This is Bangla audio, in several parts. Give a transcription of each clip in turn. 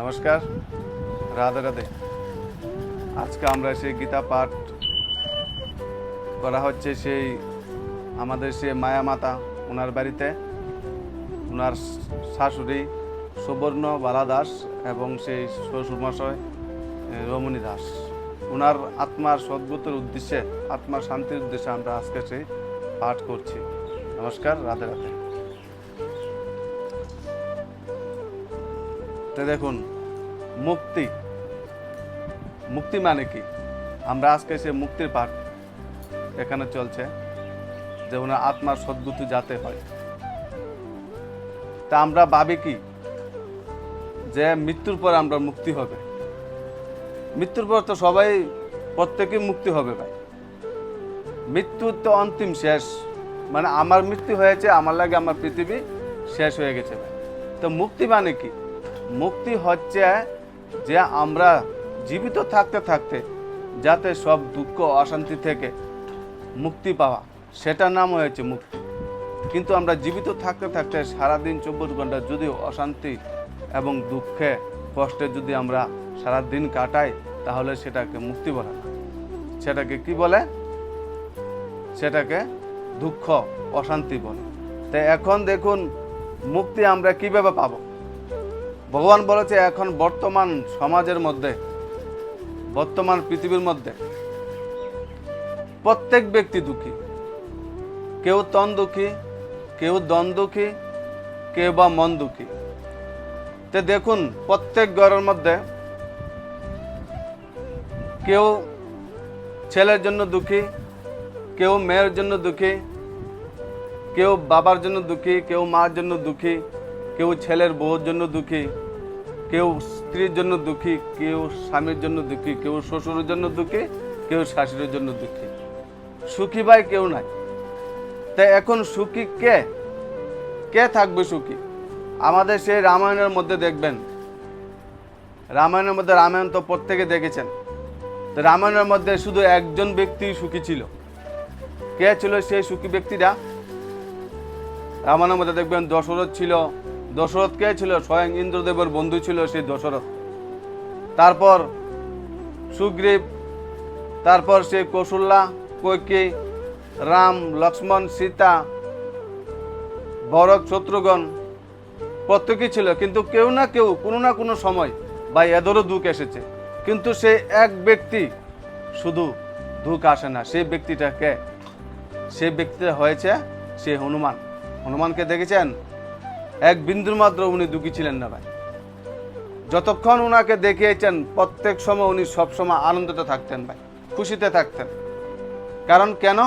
নমস্কার রাধে রাধে। আজকে আমরা সেই গীতা পাঠ করা হচ্ছে সেই আমাদের সে মায়া মাতা ওনার বাড়িতে। ওনার শাশুড়ি সুবর্ণ বালা দাস এবং সেই শ্বশুরমশাই এ, রমণী দাস। ওনার আত্মার সদ্গতের উদ্দেশ্যে আত্মার শান্তির উদ্দেশ্যে আমরা আজকে সেই পাঠ করছি। নমস্কার রাধে রাধে। তো দেখুন, মুক্তি। মুক্তি মানে কি? আমরা আজকে সে মুক্তির পাঠ এখানে চলছে, যে ওনার আত্মার সদ্গতি যাতে হয়। তা আমরা ভাবি কি? যে মৃত্যুর পর আমরা মুক্তি হবে। মৃত্যুর পর তো সবাই, প্রত্যেকেই মুক্তি হবে ভাই। মৃত্যু তো অন্তিম শেষ। মানে আমার মৃত্যু হয়েছে, আমার লাগে আমার পৃথিবী শেষ হয়ে গেছে ভাই। তো মুক্তি মানে কি? মুক্তি হচ্ছে যে আমরা জীবিত থাকতে থাকতে যাতে সব দুঃখ, অশান্তি থেকে মুক্তি পাওয়া, সেটার নাম হয়েছে মুক্তি। কিন্তু আমরা জীবিত থাকতে থাকতে সারাদিন চব্বিশ ঘণ্টা যদি অশান্তি এবং দুঃখে, কষ্টে যদি আমরা সারাদিন কাটাই, তাহলে সেটাকে মুক্তি বলে না। সেটাকে কি বলে? সেটাকে দুঃখ, অশান্তি বলে। তাই এখন দেখুন, মুক্তি আমরা কীভাবে পাবো? ভগবান বলেছে এখন বর্তমান সমাজের মধ্যে, বর্তমান পৃথিবীর মধ্যে প্রত্যেক ব্যক্তি দুঃখী। কেউ তন দুঃখী, কেউ দন দুঃখী, কেউ বা মন দুঃখী। তে দেখুন, প্রত্যেক ঘরের মধ্যে কেউ ছেলের জন্য দুঃখী, কেউ মেয়ের জন্য দুঃখী, কেউ বাবার জন্য দুঃখী, কেউ মার জন্য দুঃখী কেউ ছেলের বউর জন্য দুঃখী, কেউ স্ত্রীর জন্য দুঃখী, কেউ স্বামীর জন্য দুঃখী, কেউ শ্বশুরের জন্য দুঃখী, কেউ শাশুড়ির জন্য দুঃখী। সুখী ভাই কেউ নাই। তাই এখন সুখী কে? কে থাকবে সুখী? আমাদের সেই রামায়ণের মধ্যে দেখবেন। রামায়ণের মধ্যে রামায়ণ তো প্রত্যেকে দেখেছেন। তো রামায়ণের মধ্যে শুধু একজন ব্যক্তি সুখী ছিল। কে ছিল সেই সুখী ব্যক্তিটা? রামায়ণের মধ্যে দেখবেন দশরথ ছিল দশরথ কে ছিল স্বয়ং ইন্দ্রদেবের বন্ধু ছিল সেই দশরথ। তারপর সুগ্রীব, তারপর সেই কৌশল্যা কৈকে রাম, লক্ষ্মণ, সীতা, ভরত, শত্রুঘ্ন, প্রত্যেকেই ছিল। কিন্তু কেউ না কেউ, কোনো না কোনো সময় বা এদেরও দুঃখ এসেছে। কিন্তু সে এক ব্যক্তি শুধু দুঃখ আসে না, সেই ব্যক্তিটাকে সে ব্যক্তিটা হয়েছে সে হনুমান। হনুমানকে দেখেছেন? এক বিন্দুর মাত্র উনি দুঃখী ছিলেন না ভাই। যতক্ষণ ওনাকে দেখিয়েছেন, প্রত্যেক সময় উনি সবসময় আনন্দতে থাকতেন ভাই, খুশিতে থাকতেন। কারণ কেন?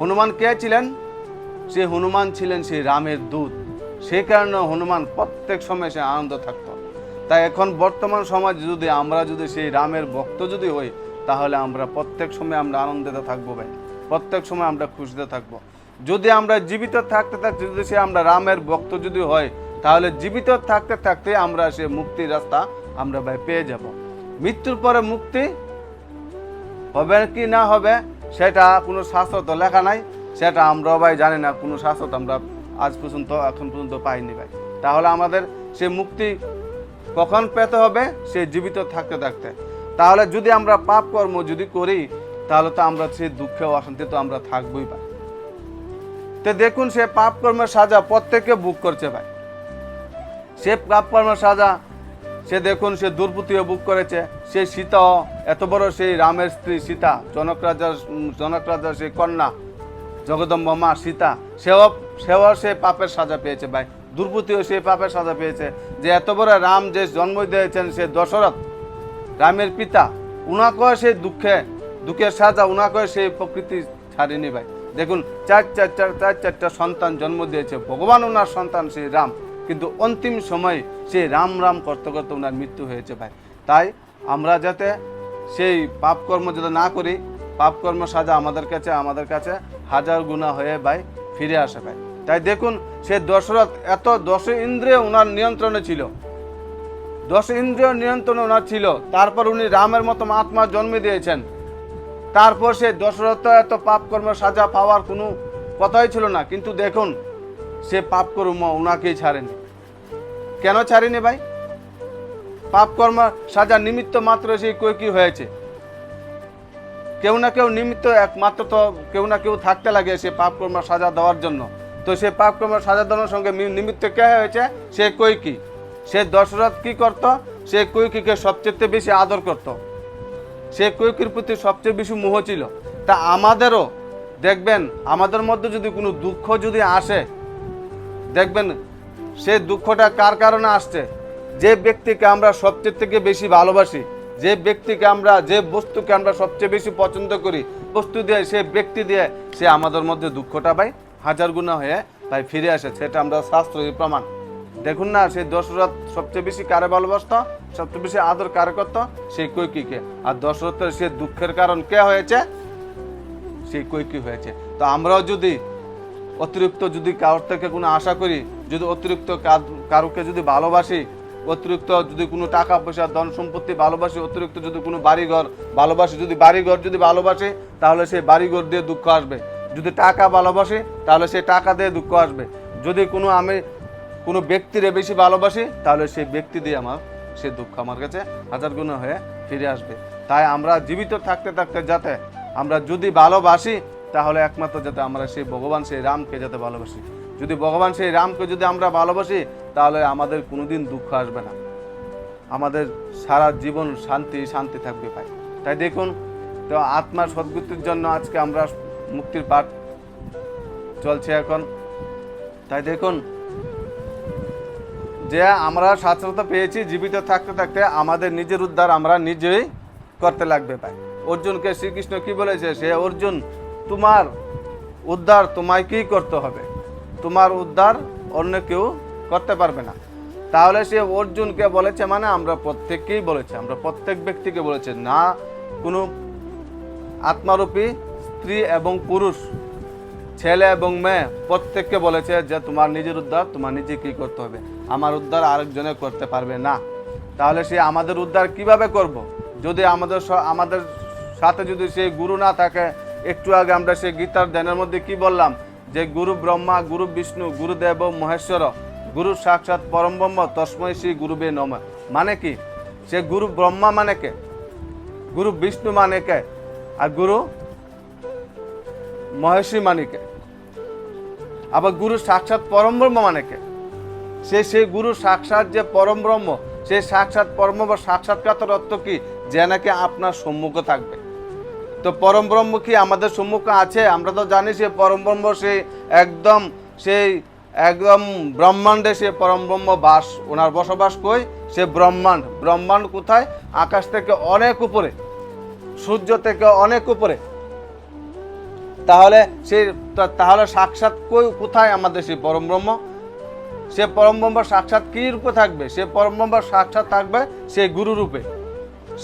হনুমান কে ছিলেন? সে হনুমান ছিলেন সেই রামের দূত। সেই কারণে হনুমান প্রত্যেক সময় সে আনন্দ থাকতো। তাই এখন বর্তমান সমাজ যদি আমরা যদি সেই রামের ভক্ত যদি হই, তাহলে আমরা প্রত্যেক সময় আমরা আনন্দিত থাকব ভাই। প্রত্যেক সময় আমরা খুশিতে থাকব। যদি আমরা জীবিত থাকতে থাকতে, যদি সে আমরা রামের ভক্ত যদি হয়, তাহলে জীবিত থাকতে থাকতে আমরা সে মুক্তির রাস্তা আমরা ভাই পেয়ে যাব। মৃত্যুর পরে মুক্তি হবে কি না হবে, সেটা কোনো শাস্ত্র লেখা নাই, সেটা আমরা ভাই জানি না, কোনো শাস্ত্র আমরা আজ পর্যন্ত, এখন পর্যন্ত পাইনি ভাই। তাহলে আমাদের সে মুক্তি কখন পেতে হবে, সে জীবিত থাকতে থাকতে। তাহলে যদি আমরা পাপ কর্ম যদি করি, তাহলে তো আমরা সেই দুঃখে অশান্তি তো আমরা থাকবোই ভাই। তো দেখুন সে পাপ কর্মের সাজা প্রত্যেকে বুক করছে ভাই। সে পাপ কর্মের সাজা, সে দেখুন সে দুর্বৃত্তিও বুক করেছে। সে সীতা, এত বড় সেই রামের স্ত্রী সীতা, জনক রাজার জনক রাজার সেই কন্যা, জগদম্ব মা সীতা, সেও সেও সে পাপের সাজা পেয়েছে ভাই। দুর্বৃত্তিও সে পাপের সাজা পেয়েছে। যে এত বড় রাম যে জন্ম দিয়েছেন সে দশরথ, রামের পিতা, উনাকেও সেই দুঃখে, দুঃখের সাজা, উনাকেও সেই প্রকৃতি ছাড়েনি ভাই। দেখুন, চার চার চার চার চারটা সন্তান জন্ম দিয়েছে। ভগবান ওনার সন্তান সেই রাম। কিন্তু অন্তিম সময়ে সেই রাম রাম করতে করতে ওনার মৃত্যু হয়েছে ভাই। তাই আমরা যাতে সেই পাপকর্ম যাতে না করি পাপকর্ম সাজা আমাদের কাছে আমাদের কাছে হাজার গুণা হয়ে ভাই ফিরে আসে ভাই। তাই দেখুন, সে দশরথ এত দশ ইন্দ্রিয় ওনার নিয়ন্ত্রণে ছিল। দশ ইন্দ্রিয় নিয়ন্ত্রণ ওনার ছিল। তারপর উনি রামের মতো আত্মা জন্ম দিয়েছেন। তারপর সে দশরথ এত পাপ কর্ম সাজা পাওয়ার কোনো কথাই ছিল না। কিন্তু দেখুন, সে পাপ কর্ম ওনাকেই ছাড়েনি। কেন ছাড়েনি ভাই? পাপ কর্ম সাজা নিমিত্ত মাত্র সেই কই কি হয়েছে? কেউ না কেউ নিমিত্ত একমাত্র তো কেউ না কেউ থাকতে লাগে সে পাপ কর্ম সাজা দেওয়ার জন্য। তো সে পাপ কর্ম সাজা দেওয়ার সঙ্গে নিমিত্ত কে হয়েছে? সে কৈকি সে দশরথ কি করত? সে কৈকিকে সবচেয়ে বেশি আদর করত? সে কৈকির প্রতি সবচেয়ে বেশি মোহ ছিল। তা আমাদেরও, দেখবেন, আমাদের মধ্যে যদি কোনো দুঃখ যদি আসে, দেখবেন, সে দুঃখটা কার কারণে আসছে? যে ব্যক্তিকে আমরা সবচেয়ে থেকে বেশি ভালোবাসি, যে ব্যক্তিকে আমরা, যে বস্তুকে আমরা সবচেয়ে বেশি পছন্দ করি, বস্তু দিয়ে, সে ব্যক্তি দিয়ে, সে আমাদের মধ্যে দুঃখটা পাই হাজার গুণা হয়ে তাই ফিরে আসে, সেটা আমরা শাস্ত্রীয় প্রমাণ। দেখুন না, সেই দশরথ সবচেয়ে বেশি কারে ভালোবাসত, সবচেয়ে বেশি আদর কারে করতো? সেই কৈকিকে। আর দশরথের সে দুঃখের কারণ কে হয়েছে? সেই কৈকি হয়েছে। তো আমরাও যদি অতিরিক্ত যদি কারোর থেকে কোনো আশা করি, যদি অতিরিক্ত কারোকে যদি ভালোবাসি, অতিরিক্ত যদি কোনো টাকা পয়সা, ধন সম্পত্তি ভালোবাসি, অতিরিক্ত যদি কোনো বাড়িঘর ভালোবাসি, যদি বাড়িঘর যদি ভালোবাসি, তাহলে সেই বাড়িঘর দিয়ে দুঃখ আসবে। যদি টাকা ভালোবাসি, তাহলে সেই টাকা দিয়ে দুঃখ আসবে। যদি কোনো আমি কোনো ব্যক্তিরে বেশি ভালোবাসি, তাহলে সেই ব্যক্তি দিয়ে আমার, সে দুঃখ আমার কাছে হাজার গুণ হয়ে ফিরে আসবে। তাই আমরা জীবিত থাকতে থাকতে যাতে আমরা যদি ভালোবাসি, তাহলে একমাত্র যাতে আমরা সেই ভগবান, সেই রামকে যাতে ভালোবাসি। যদি ভগবান, সেই রামকে যদি আমরা ভালোবাসি, তাহলে আমাদের কোনোদিন দুঃখ আসবে না। আমাদের সারা জীবন শান্তি শান্তি থাকবে ভাই। তাই দেখুন, তো আত্মার সদ্গতির জন্য আজকে আমরা মুক্তির পাঠ চলছে এখন। তাই দেখুন যে আমরা স্বাচ্ছন্দ্য পেয়েছি, জীবিত থাকতে থাকতে আমাদের নিজের উদ্ধার আমরা নিজেই করতে লাগবে ভাই। অর্জুনকে শ্রীকৃষ্ণ কি বলেছে? সে, অর্জুন, তোমার উদ্ধার তোমায় কি করতে হবে। তোমার উদ্ধার অন্য কেউ করতে পারবে না। তাহলে সে অর্জুনকে বলেছে মানে আমরা প্রত্যেককেই বলেছে, আমরা প্রত্যেক ব্যক্তিকে বলেছে, না, কোনো আত্মারূপী স্ত্রী এবং পুরুষ, ছেলে এবং মেয়ে প্রত্যেককে বলেছে যে তোমার নিজের উদ্ধার তোমার নিজে কি করতে হবে। আমার উদ্ধার আরেকজনে করতে পারবে না। তাহলে সে আমাদের উদ্ধার কীভাবে করব। যদি আমাদের স- আমাদের সাথে যদি সেই গুরু না থাকে, একটু আগে আমরা সেই গীতার ধ্যানের মধ্যে কি বললাম? যে গুরু ব্রহ্মা, গুরু বিষ্ণু গুরুদেব মহেশ্বর, গুরু সাক্ষাৎ পরম ব্রহ্ম, তস্মৈ শ্রী গুরুবে নম। মানে কি? সে গুরু ব্রহ্মা মানে কে? গুরু বিষ্ণু মানে কে? আর গুরু মহেশ্বরী মানিকে আবার গুরু সাক্ষাৎ পরম ব্রহ্ম মানে কে? সে সেই গুরু সাক্ষাৎ যে পরম ব্রহ্ম সেই সাক্ষাৎ পরম বা সাক্ষাৎকার অর্থ কি? যে নাকি আপনার সম্মুখে থাকবে। তো পরম ব্রহ্ম কি আমাদের সম্মুখে আছে? আমরা তো জানি সে পরম ব্রহ্ম সেই একদম সেই একদম ব্রহ্মাণ্ডে সে পরম ব্রহ্ম বাস, ওনার বসবাস কই? সে ব্রহ্মাণ্ড। ব্রহ্মাণ্ড কোথায়? আকাশ থেকে অনেক উপরে, সূর্য থেকে অনেক উপরে। তাহলে সে তাহলে সাক্ষাৎ কই, কোথায় আমাদের সেই পরম ব্রহ্ম? সে পরম সাক্ষাৎ কি রূপে থাকবে? সে পরম সাক্ষাৎ থাকবে সে গুরু রূপে।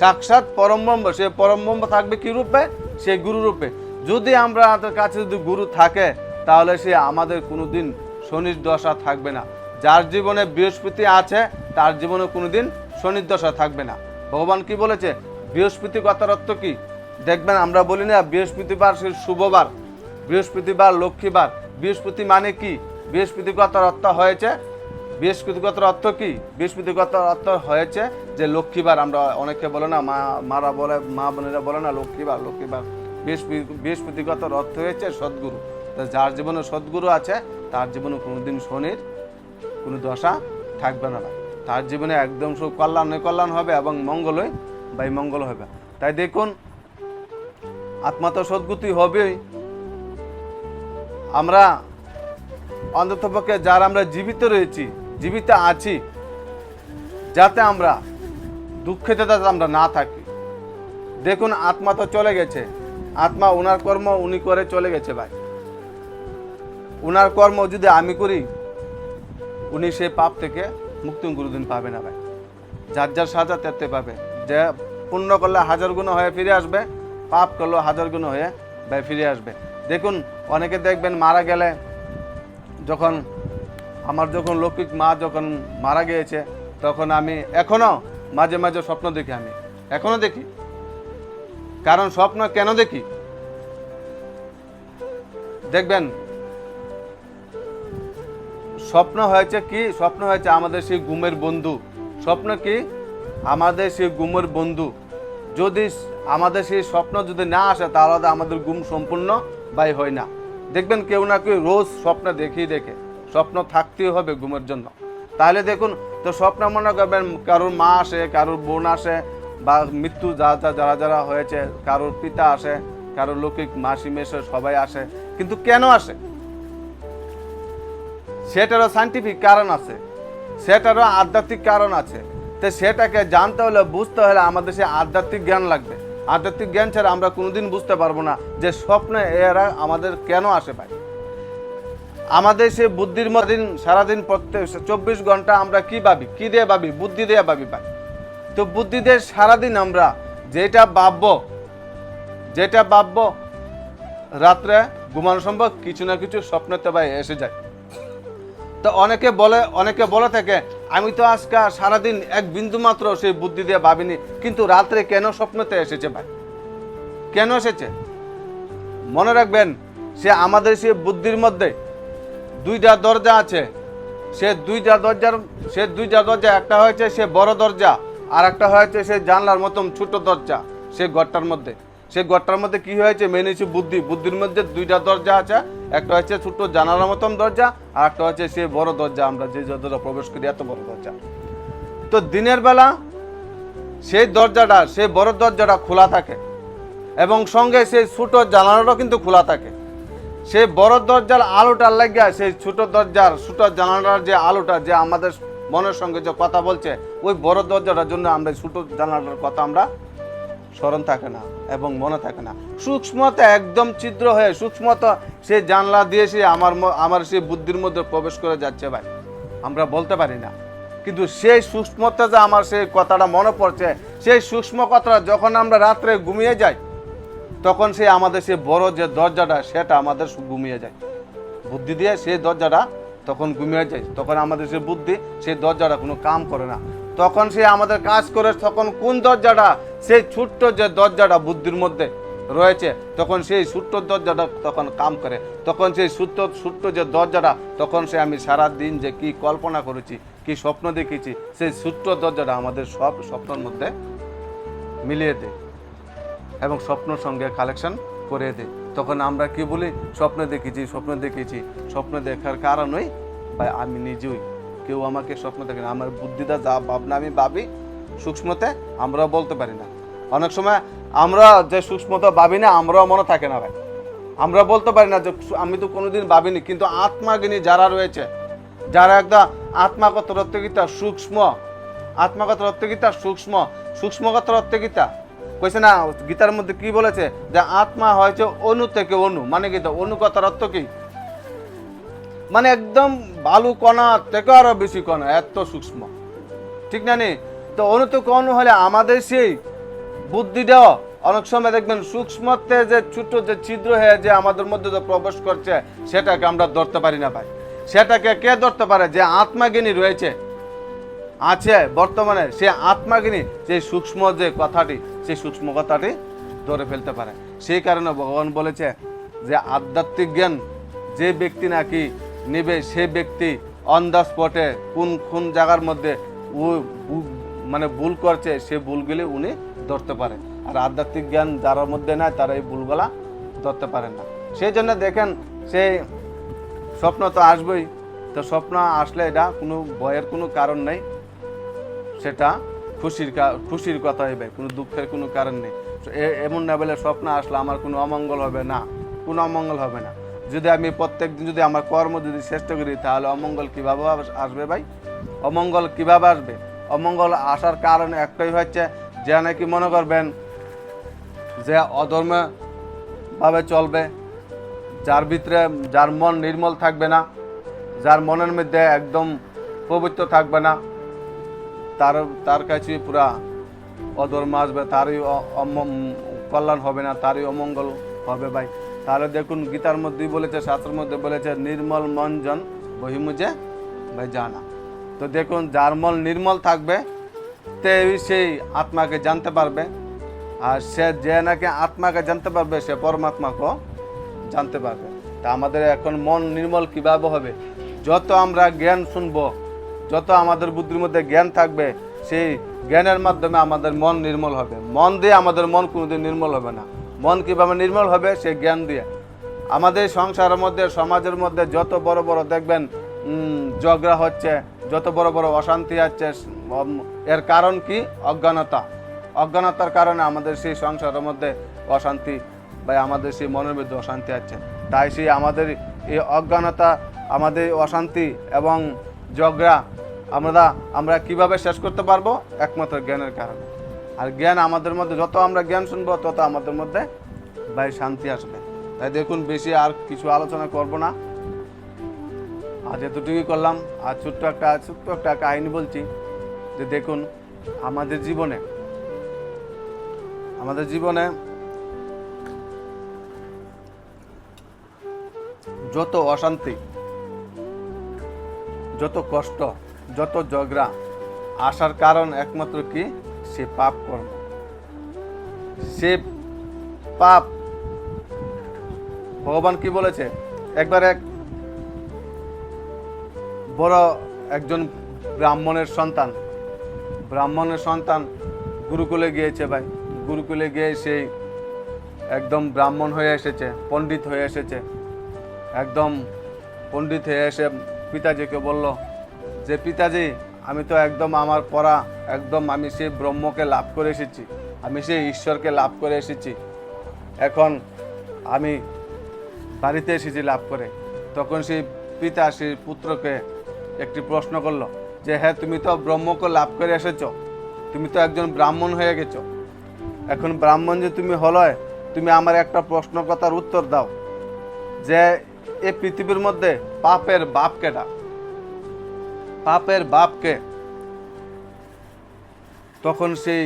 সাক্ষাৎ পরম ব্রহ্ম, সে পরম ব্রহ্ম থাকবে কি রূপে? সে গুরু রূপে। যদি আমরা আমাদের কাছে যদি গুরু থাকে, তাহলে সে আমাদের কোনোদিন শনির দশা থাকবে না। যার জীবনে বৃহস্পতি আছে, তার জীবনে কোনোদিন শনির দশা থাকবে না। ভগবান কি বলেছে? বৃহস্পতি কথার অর্থ কি? দেখবেন, আমরা বলি না, বৃহস্পতিবার সে শুভবার, বৃহস্পতিবার লক্ষ্মীবার। বৃহস্পতি মানে কি? বৃহস্পতিগতার অর্থ হয়েছে, বৃহস্পতিগতার অর্থ কি? বৃহস্পতিগতার অর্থ হয়েছে যে লক্ষ্মীবার আমরা অনেকে বলে না, মা, মারা বলে, মা বোনেরা বলে না লক্ষ্মীবার লক্ষ্মীবার। বৃহস্পতি, বৃহস্পতিগতার অর্থ হয়েছে সদ্গুরু। যার জীবনে সদ্গুরু আছে, তার জীবনে কোনোদিন শনির কোনো দশা থাকবে না তার জীবনে একদম সব কল্যাণ কল্যাণ হবে এবং মঙ্গলই বাই মঙ্গল হবে। তাই দেখুন, আত্মা তো সদ্গতি হবেই। আমরা অন্ততপক্ষে যারা আমরা জীবিত রয়েছি, জীবিত আছি, যাতে আমরা দুঃখে যাতে আমরা না থাকি। দেখুন, আত্মা তো চলে গেছে। আত্মা ওনার কর্ম উনি করে চলে গেছে ভাই। ওনার কর্ম যদি আমি করি, উনি সেই পাপ থেকে মুক্তি গুরুদিন পাবে না ভাই। যার যার সাজা তেতে পাবে। যে পুণ্য করলে হাজার গুণ হয়ে ফিরে আসবে, পাপ করলে হাজার গুণ হয়ে ভাই ফিরে আসবে। দেখুন, অনেকে দেখবেন মারা গেলে যখন, আমার যখন লৌকিক মা যখন মারা গিয়েছে, তখন আমি এখনও মাঝে মাঝে স্বপ্ন দেখি আমি। এখনও দেখি। কারণ স্বপ্ন কেন দেখি? দেখবেন, স্বপ্ন হয়েছে কি? স্বপ্ন হয়েছে আমাদের সেই ঘুমের বন্ধু। স্বপ্ন কি? আমাদের সেই গুমের বন্ধু। যদি আমাদের সেই স্বপ্ন যদি না আসে, তাহলে আমাদের গুম সম্পূর্ণ বাই হয় না। দেখবেন কেউ না কেউ রোজ স্বপ্ন দেখেই দেখে। স্বপ্ন থাকতেই হবে ঘুমের জন্য। তাহলে দেখুন, তো স্বপ্ন মনে করবেন কারোর মা আসে, কারোর বোন আসে, বা মৃত্যু যা যা, যারা যারা হয়েছে, কারোর পিতা আসে, কারোর লৌকিক মাসি মেশে সবাই আসে। কিন্তু কেন আসে? সেটারও সাইন্টিফিক কারণ আছে। সেটারও আধ্যাত্মিক কারণ আছে। তো সেটাকে জানতে হলে, বুঝতে হলে আমাদের সে আধ্যাত্মিক জ্ঞান লাগবে। আধ্যাত্মিক জ্ঞান ছাড়া আমরা কোনোদিন বুঝতে পারব না যে স্বপ্নে এরা আমাদের কেন আসে ভাই। আমাদের সে বুদ্ধির মধ্যে সারাদিন প্রত্যেক চব্বিশ ঘণ্টা আমরা কি ভাবি? কি দিয়ে ভাবি? বুদ্ধি দিয়ে ভাবি ভাই। তো বুদ্ধি দিয়ে সারাদিন আমরা যেটা ভাববো যেটা ভাববো, রাত্রে ঘুমানো সম্ভব, কিছু না কিছু স্বপ্নতে ভাই এসে যায়। তো অনেকে বলে অনেকে বলে থাকে, আমি তো আজকে সারাদিন এক বিন্দু মাত্র সেই বুদ্ধি দিয়ে ভাবিনি, কিন্তু রাত্রে কেন স্বপ্নতে এসেছে ভাই? কেন এসেছে? মনে রাখবেন, সে আমাদের সে বুদ্ধির মধ্যে দুইটা দরজা আছে। সে দুইটা দরজার, সে দুইটা দরজা, একটা হয়েছে সে বড় দরজা, আর একটা হয়েছে সে জানলার মতন ছোট দরজা, সে ঘরটার মধ্যে। সে ঘরটার মধ্যে কি হয়েছে মেন হচ্ছে বুদ্ধি। বুদ্ধির মধ্যে দুইটা দরজা আছে, একটা হচ্ছে ছোট জানালার মতন দরজা, আর একটা হচ্ছে সে বড় দরজা, আমরা যে দরজা প্রবেশ করি এত বড় দরজা। তো দিনের বেলা সেই দরজাটা, সেই বড় দরজাটা খোলা থাকে, এবং সঙ্গে সেই ছোট জানালাটাও কিন্তু খোলা থাকে। সেই বড় দরজার আলোটার লাগিয়া সেই ছোট দরজার, ছোট জানালার যে আলোটা, যে আমাদের মনের সঙ্গে যে কথা বলছে, ওই বড় দরজাটার জন্য আমরা ছোট জানালার কথা আমরা স্মরণ থাকে না এবং মনে থাকে না। সূক্ষ্মতা একদম ছিদ্র হয়ে, সূক্ষ্মতা সে জানলা দিয়ে সে আমার আমার সেই বুদ্ধির মধ্যে প্রবেশ করে যাচ্ছে ভাই। আমরা বলতে পারি না। কিন্তু সেই সূক্ষ্মতা যে আমার সেই কথাটা মনে পড়ছে, সেই সূক্ষ্ম কথাটা যখন আমরা রাত্রে ঘুমিয়ে যাই, তখন সে আমাদের সে বড় যে দরজাটা, সেটা আমাদের ঘুমিয়ে যায়। বুদ্ধি দিয়ে সেই দরজাটা তখন ঘুমিয়ে যায়। তখন আমাদের সে বুদ্ধি সেই দরজাটা কোনো কাম করে না। তখন সে আমাদের কাজ করে, তখন কোন দরজাটা? সেই ছোট্ট যে দরজাটা বুদ্ধির মধ্যে রয়েছে, তখন সেই ছোট্ট দরজাটা তখন কাম করে। তখন সেই ছোট্ট ছোট্ট যে দরজাটা, তখন সে আমি সারা দিন যে কি কল্পনা করেছি, কি স্বপ্ন দেখেছি, সেই ছোট্ট দরজাটা আমাদের সব স্বপ্নের মধ্যে মিলিয়ে দেয় এবং স্বপ্নর সঙ্গে কালেকশন করে দেয়। তখন আমরা কি বলি? স্বপ্ন দেখেছি স্বপ্ন দেখেছি। স্বপ্ন দেখার কারণই বা আমি নিজেই কেউ আমাকে স্বপ্ন দেখে না। আমার বুদ্ধিটা যা ভাবনা আমি ভাবি, সূক্ষ্মতে আমরাও বলতে পারি না। অনেক সময় আমরা যে সূক্ষ্মতা ভাবি না, আমরাও মনে থাকে না ভাই। আমরা বলতে পারি না যে আমি তো কোনোদিন ভাবিনি, কিন্তু আত্মাগিনী যারা রয়েছে, যারা একদম আত্মাগত রত্তগীতা সূক্ষ্ম, আত্মাগত রত্তগীতা সূক্ষ্ম, সূক্ষ্মগত রত্তগীতা কইছে না, গীতার মধ্যে কি বলেছে? যে আত্মা হয়েছে অনু থেকে অনু। মানে কি অনুগত অর্থ কি? মানে একদম বালু কণা থেকে আরও বেশি কণা, এত সূক্ষ্ম। ঠিক না নি? তো অনু থেকে অনু হলে আমাদের সেই বুদ্ধিটাও অনেক সময় দেখবেন সূক্ষ্মতে যে ছোট যে ছিদ্র হয়ে যে আমাদের মধ্যে যে প্রবেশ করছে, সেটাকে আমরা ধরতে পারি না ভাই। সেটাকে কে ধরতে পারে? যে আত্মাজ্ঞানী রয়েছে, আছে বর্তমানে, সে আত্মাগিনী, যে সূক্ষ্ম যে কথাটি, সেই সূক্ষ্ম কথাটি ধরে ফেলতে পারে। সেই কারণে ভগবান বলেছে যে আধ্যাত্মিক জ্ঞান যে ব্যক্তি নাকি নেবে সে ব্যক্তি অন দ্য স্পটে কোন কোন জায়গার মধ্যে ও মানে ভুল করছে, সে ভুলগুলি উনি ধরতে পারে আর আধ্যাত্মিক জ্ঞান যার মধ্যে নাই, তারা এই ভুলগুলা ধরতে পারেন না। সেই জন্য দেখেন সেই স্বপ্ন তো আসবেই, তো স্বপ্ন আসলে এটা কোনো ভয়ের কোনো কারণ নেই, সেটা খুশির খুশির কথা হবে, কোনো দুঃখের কোনো কারণ নেই। এমন না বলে স্বপ্ন আসলে আমার কোনো অমঙ্গল হবে না, কোনো অমঙ্গল হবে না। যদি আমি প্রত্যেক দিন যদি আমার কর্ম যদি চেষ্টা করি, তাহলে অমঙ্গল কীভাবে আসবে ভাই? অমঙ্গল কীভাবে আসবে? অমঙ্গল আসার কারণ একটাই হচ্ছে, যে নাকি মনে করবেন যে অধর্মভাবে চলবে, যার ভিতরে, যার মন নির্মল থাকবে না, যার মনের মধ্যে একদম পবিত্র থাকবে না, তার তার কাছে পুরা অধর্ম আসবে, তারই কল্যাণ হবে না, তারই অমঙ্গল হবে ভাই। তাহলে দেখুন, গীতার মধ্যেই বলেছে, শাস্ত্রের মধ্যে বলেছে, নির্মল মনজন বহিমুজে ভাই জানা তো দেখুন, যার মন নির্মল থাকবে, তে সেই আত্মাকে জানতে পারবে। আর সে যে নাকি আত্মাকে জানতে পারবে, সে পরমাত্মাকেও জানতে পারবে। তা আমাদের এখন মন নির্মল কীভাবে হবে? যত আমরা জ্ঞান শুনব, যত আমাদের বুদ্ধির মধ্যে জ্ঞান থাকবে, সেই জ্ঞানের মাধ্যমে আমাদের মন নির্মল হবে। মন দিয়ে আমাদের মন কোনোদিন নির্মল হবে না। মন কীভাবে নির্মল হবে, সে জ্ঞান দিয়ে। আমাদের সংসারের মধ্যে, সমাজের মধ্যে যত বড় বড় দেখবেন ঝগড়া হচ্ছে, যত বড় বড় অশান্তি আছে এর কারণ কি? অজ্ঞানতা। অজ্ঞানতার কারণে আমাদের সেই সংসারের মধ্যে অশান্তি বা আমাদের সেই মনের মধ্যে অশান্তি আছে। তাই সেই আমাদের এই অজ্ঞানতা, আমাদের অশান্তি এবং ঝগড়া আমরা আমরা কীভাবে শেষ করতে পারব? একমাত্র জ্ঞানের কারণে। আর জ্ঞান আমাদের মধ্যে, যত আমরা জ্ঞান শুনব, তত আমাদের মধ্যে ভাই শান্তি আসবে। তাই দেখুন, বেশি আর কিছু আলোচনা করব না। আজ এতটুকুই করলাম। আর ছোট্ট একটা ছোট্ট একটা কাহিনী বলছি যে দেখুন, আমাদের জীবনে আমাদের জীবনে যত অশান্তি, যত কষ্ট, যত ঝগড়া, আসার কারণ একমাত্র কি? সে পাপ কর্ম। সে পাপ। ভগবান কি বলেছে? একবার এক বড় একজন ব্রাহ্মণের সন্তান ব্রাহ্মণের সন্তান গুরুকুলে গিয়েছে ভাই। গুরুকুলে গিয়ে সেই একদম ব্রাহ্মণ হয়ে এসেছে, পণ্ডিত হয়ে এসেছে। একদম পণ্ডিত হয়ে এসে পিতাজিকে বলল, যে পিতাজি আমি তো একদম আমার পড়া একদম আমি সেই ব্রহ্মকে লাভ করে এসেছি। আমি সেই ঈশ্বরকে লাভ করে এসেছি। এখন আমি বাড়িতে এসেছি লাভ করে। তখন সেই পিতা সেই পুত্রকে একটি প্রশ্ন করল যে হ্যাঁ তুমি তো ব্রহ্মকে লাভ করে এসেছ। তুমি তো একজন ব্রাহ্মণ হয়ে গেছো। এখন ব্রাহ্মণ যে তুমি হলয় তুমি আমার একটা প্রশ্ন কথার উত্তর দাও যে, এ পৃথিবীর মধ্যে পাপের বাপ কেটা পাপের বাপকে। তখন সেই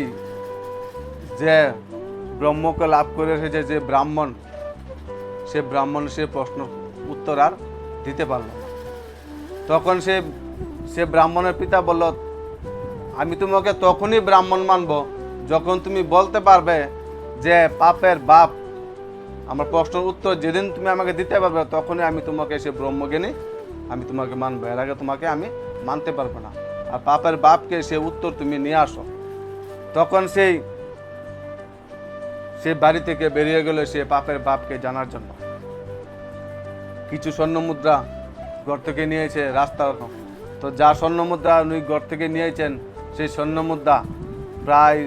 যে ব্রহ্মকে লাভ করে এসেছে, যে ব্রাহ্মণ, সে ব্রাহ্মণ সে প্রশ্ন, উত্তর আর দিতে পারল তখন সে সে ব্রাহ্মণের পিতা বলল, আমি তোমাকে তখনই ব্রাহ্মণ মানব যখন তুমি বলতে পারবে যে পাপের বাপ। আমার প্রশ্নের উত্তর যেদিন তুমি আমাকে দিতে পারবে, তখনই আমি তোমাকে সে ব্রহ্মজ্ঞানী, আমি তোমাকে মানবো। এর আগে তোমাকে আমি মানতে পারব না। আর পাপের বাপকে সে উত্তর তুমি নিয়ে আসো। তখন সেই, সে বাড়ি থেকে বেরিয়ে গেল সে পাপের বাপকে জানার জন্য। কিছু স্বর্ণ মুদ্রা ঘর থেকে নিয়েছে রাস্তার তো যা স্বর্ণ মুদ্রা উনি ঘর থেকে নিয়েছেন, সেই স্বর্ণ মুদ্রা প্রায়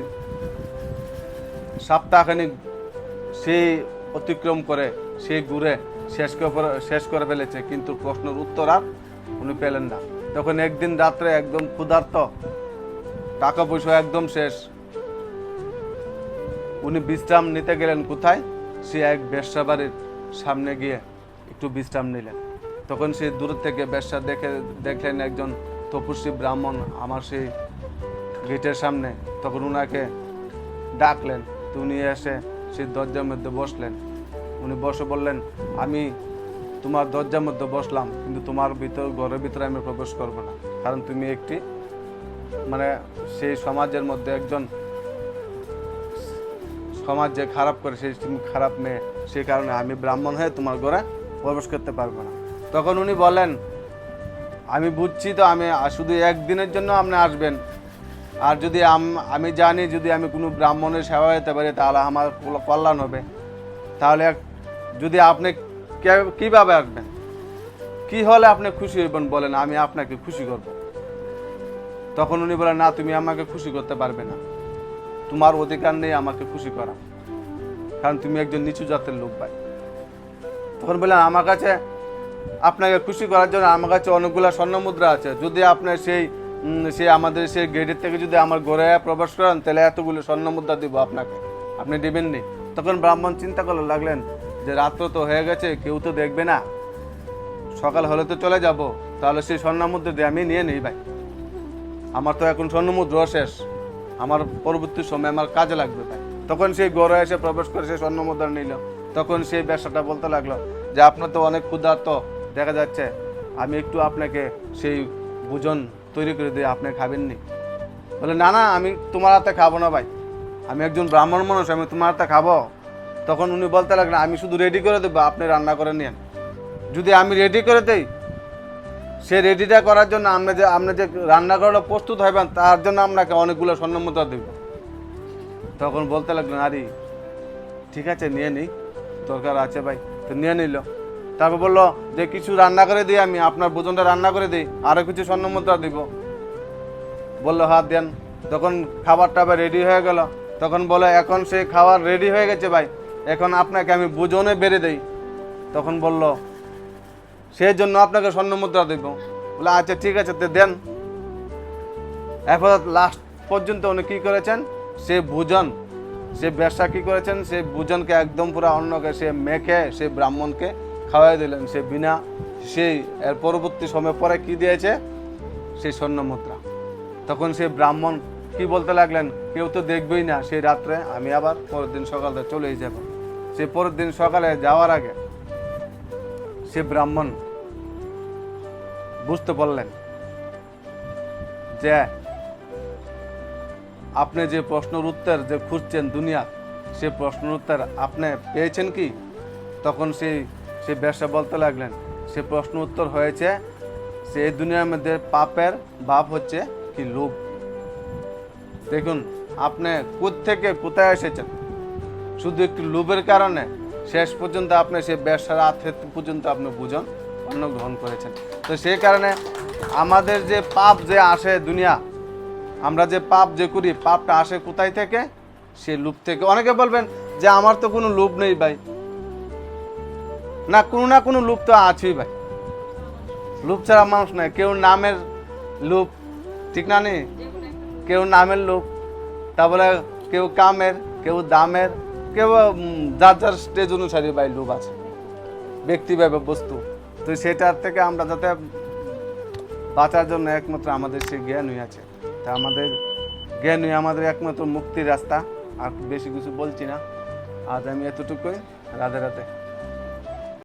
সপ্তাহখানিক সে অতিক্রম করে, সে ঘুরে শেষ করে শেষ করে ফেলেছে। কিন্তু প্রশ্নের উত্তর আর উনি পেলেন না। তখন একদিন রাত্রে একদম ক্ষুধার্ত, টাকা পয়সা একদম শেষ। উনি বিশ্রাম নিতে গেলেন কোথায়? সে এক ব্যবসা বাড়ির সামনে গিয়ে একটু বিশ্রাম নিলেন। তখন সে দূর থেকে ব্যবসা দেখে, দেখলেন একজন তপস্বী ব্রাহ্মণ আমার সেই গেটের সামনে। তখন উনাকে ডাকলেন। তো উনি এসে সেই দরজার মধ্যে বসলেন। উনি বসে বললেন, আমি তোমার দরজার মধ্যে বসলাম, কিন্তু তোমার ভিতর, ঘরের ভিতরে আমি প্রবেশ করব না। কারণ তুমি একটি মানে সেই সমাজের মধ্যে একজন সমাজ যে খারাপ করে, সেই তুমি খারাপ মেয়ে সেই কারণে আমি ব্রাহ্মণ হয়ে তোমার ঘরে প্রবেশ করতে পারব না। তখন উনি বলেন, আমি বুঝছি তো, আমি শুধু একদিনের জন্য আপনি আসবেন। আর যদি আমি জানি যদি আমি কোনো ব্রাহ্মণের সেবা হতে পারি, তাহলে আমার কল্যাণ হবে। তাহলে যদি আপনি কীভাবে আসবেন? কি হলে আপনি খুশি হইবেন বলেন, আমি আপনাকে খুশি করব। তখন উনি বলেন, না, তুমি আমাকে খুশি করতে পারবে না। তোমার অধিকার নেই আমাকে খুশি করা। কারণ তুমি একজন নিচু জাতের লোক ভাই। তখন বললেন, আমার কাছে আপনাকে খুশি করার জন্য আমার কাছে অনেকগুলো স্বর্ণ মুদ্রা আছে। যদি আপনার সেই সে আমাদের সেই গেটের থেকে যদি আমার ঘরে প্রবেশ করেন, তাহলে এতগুলো স্বর্ণ মুদ্রা দিব আপনাকে। আপনি দেবেন নি? তখন ব্রাহ্মণ চিন্তা করলে, লাগলেন যে রাত্র তো হয়ে গেছে, কেউ তো দেখবে না। সকাল হলে তো চলে যাব। তাহলে সেই স্বর্ণ মুদ্রা দিয়ে আমি নিয়ে নিই ভাই। আমার তো এখন স্বর্ণ মুদ্রা শেষ। আমার পরবর্তী সময় আমার কাজে লাগবে ভাই। তখন সেই গড়ে এসে প্রবেশ করে সেই স্বর্ণ মুদ্রা নিল। তখন সেই ব্যবসাটা বলতে লাগল যে, আপনার তো অনেক ক্ষুধার্ত, দেখা যাচ্ছে আমি একটু আপনাকে সেই ভোজন তৈরি করে দিয়ে আপনি খাবেন নি বলে, না না, আমি তোমার হাতে খাব না ভাই। আমি একজন ব্রাহ্মণ মানুষ, আমি তোমার হাতে খাব। তখন উনি বলতে লাগলেন, আমি শুধু রেডি করে দেবো, আপনি রান্না করে নিন যদি আমি রেডি করে দেই, সে রেডিটা করার জন্য আপনি যে আপনি যে রান্না করাটা প্রস্তুত হবেন তার জন্য আপনাকে অনেকগুলো স্বর্ণ মুদ্রা দেব। তখন বলতে লাগলেন, আরে, ঠিক আছে, নিয়ে নিই, দরকার আছে ভাই। তো নিয়ে নিল। তারপর বলল, যে কিছু রান্না করে দিই আমি, আপনার ভোজনটা রান্না করে দিই আরও কিছু স্বর্ণ মুদ্রা দিব। বলল, হাত দেন। তখন খাবার টাবার রেডি হয়ে গেল। তখন বলে এখন সে খাবার রেডি হয়ে গেছে ভাই। এখন আপনাকে আমি ভোজনে বেড়ে দেই। তখন বলল, সেই জন্য আপনাকে স্বর্ণ মুদ্রা দেব। বলে আচ্ছা ঠিক আছে, তো দেন। এরপর লাস্ট পর্যন্ত উনি কী করেছেন? সে ভোজন, সে ব্যবসা কী করেছেন? সে ভোজনকে একদম পুরো অন্যকে সে মেখে, সে ব্রাহ্মণকে খাওয়াই দিলেন। সে বিনা সেই এর পরবর্তী সময় পরে কি দিয়েছে? সেই স্বর্ণ মুদ্রা। তখন সে ব্রাহ্মণ কি বলতে লাগলেন? কেউ তো দেখবেই না। সেই রাত্রে আমি আবার পরের দিন সকালে চলেই যাব। সে পরের দিন সকালে যাওয়ার আগে সে ব্রাহ্মণ বুঝতে পারলেন যে আপনি যে প্রশ্নের উত্তর যে খুঁজছেন দুনিয়া, সে প্রশ্নের উত্তর আপনি পেয়েছেন কি? তখন সেই, সে ব্যবসা বলতে লাগলেন, সে প্রশ্ন উত্তর হয়েছে, সে দুনিয়ার মধ্যে পাপের বাপ হচ্ছে কি লোভ? দেখুন, আপনি থেকে কোথায় এসেছেন? শুধু একটু লোভের কারণে শেষ পর্যন্ত আপনি সে ব্যবসার আথে পর্যন্ত আপনি বুঝন অন্য গ্রহণ করেছেন। তো সেই কারণে আমাদের যে পাপ যে আসে দুনিয়া, আমরা যে পাপ যে করি, পাপটা আসে কোথায় থেকে? সে লোভ থেকে। অনেকে বলবেন যে আমার তো কোনো লোভ নেই ভাই। না, কোনো না কোনো লোভ তো আছেই ভাই। লোভ ছাড়া মানুষ নয় কেউ নামের লোভ ঠিক না নেই কেউ নামের লোভ তারপরে কেউ কামের, কেউ দামের, কেউ যার যার স্টেজ অনুসারে ভাই লোভ আছে, ব্যক্তি ব্যক্তিভাবে বস্তু। তো সেটার থেকে আমরা যাতে বাঁচার জন্য একমাত্র আমাদের সে জ্ঞানই আছে। তা আমাদের জ্ঞানই আমাদের একমাত্র মুক্তির রাস্তা, আর বেশি কিছু বলছি না। আজ আমি এতটুকুই, রাধে রাধে।